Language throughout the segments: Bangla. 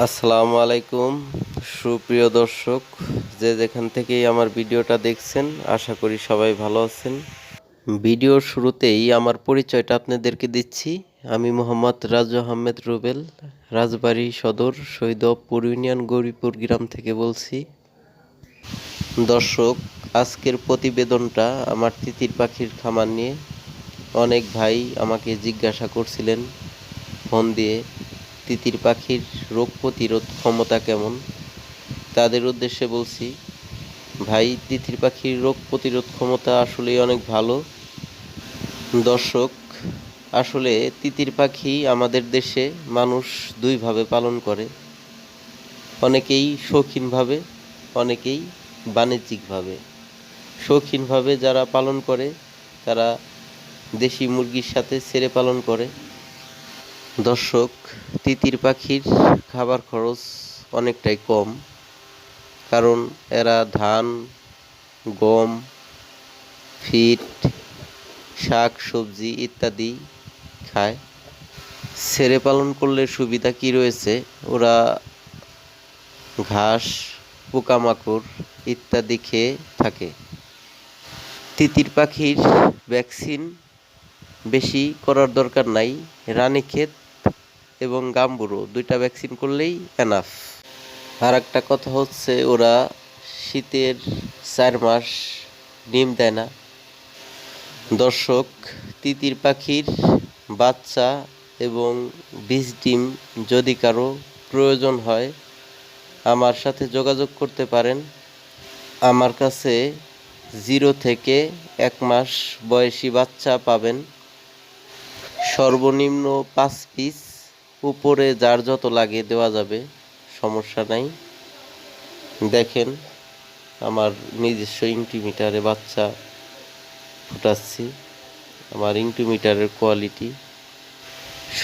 আসসালামু আলাইকুম। সুপ্রিয় দর্শক, যে যেখান থেকেই আমার ভিডিওটা দেখছেন, আশা করি সবাই ভালো আছেন। ভিডিওর শুরুতেই আমার পরিচয়টা আপনাদেরকে দিচ্ছি। আমি মোহাম্মদ রাজু আহমেদ রুবেল, রাজবাড়ী সদর শহীদপুর ইউনিয়ন, গৌরীপুর গ্রাম থেকে বলছি। দর্শক, আজকের প্রতিবেদনটা আমার তিতির পাখির খামার নিয়ে অনেক ভাই আমাকে জিজ্ঞাসা করছিলেন, ফোন দিয়ে। তিতির পাখির রোগ প্রতিরোধ ক্ষমতা কেমন? তাদের উদ্দেশ্যে বলছি, ভাই, তিতির পাখির রোগ প্রতিরোধ ক্ষমতা আসলেই অনেক ভালো। দর্শক, আসলে তিতির পাখি আমাদের দেশে মানুষ দুইভাবে পালন করে। অনেকেই শৌখিনভাবে, অনেকেই বাণিজ্যিকভাবে। শৌখিনভাবে যারা পালন করে, তারা দেশি মুরগির সাথে ছেড়ে পালন করে। দর্শক, তিতির পাখির খাবার খরচ অনেকটাই কম, কারণ এরা ধান, গম, ফিট, শাক, সবজি ইত্যাদি খায়। ছেড়ে পালন করলে সুবিধা কি রয়েছে? ওরা ঘাস, পোকামাকড় ইত্যাদি খেয়ে থাকে। তিতির পাখির ভ্যাকসিন বেশি করার দরকার নাই। রানীক্ষেত এবং গাম্বুরো, দুইটা ভ্যাকসিন করলেই এনাফ আর একটা কথা হচ্ছে, ওরা শীতের চার মাস ডিম দেয় না। দর্শক, তিতির পাখির বাচ্চা এবং বীজ ডিম যদি কারও প্রয়োজন হয়, আমার সাথে যোগাযোগ করতে পারেন। আমার কাছে জিরো থেকে এক মাস বয়সী বাচ্চা পাবেন। সর্বনিম্ন পাঁচ পিস উপরে যার যত লাগে দেওয়া যাবে, সমস্যা নাই। দেখেন, আমার নিজস্ব ইন্টিমিটারে বাচ্চা ফুটাচ্ছি, আমার ইন্টিমিটারের কোয়ালিটি।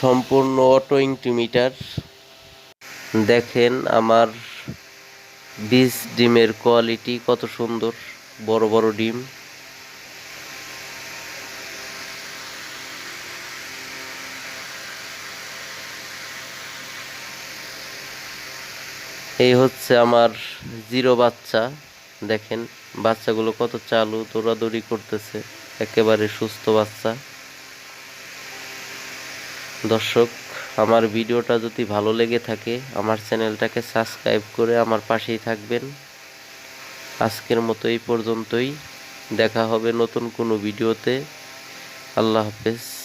সম্পূর্ণ অটো ইন্টিমিটার। দেখেন, আমার বীজ ডিমের কোয়ালিটি কত সুন্দর, বড় বড় ডিম। এই হচ্ছে আমার জিরো বাচ্চা। দেখেন, বাচ্চাগুলো কত চালু, দৌড়াদৌড়ি করতেছে, একেবারে সুস্থ বাচ্চা। দর্শক, আমার ভিডিওটা যদি ভালো লেগে থাকে, আমার চ্যানেলটাকে সাবস্ক্রাইব করে আমার পাশেই থাকবেন। আজকের মতো এই পর্যন্তই। দেখা হবে নতুন কোনো ভিডিওতে। আল্লাহ হাফেজ।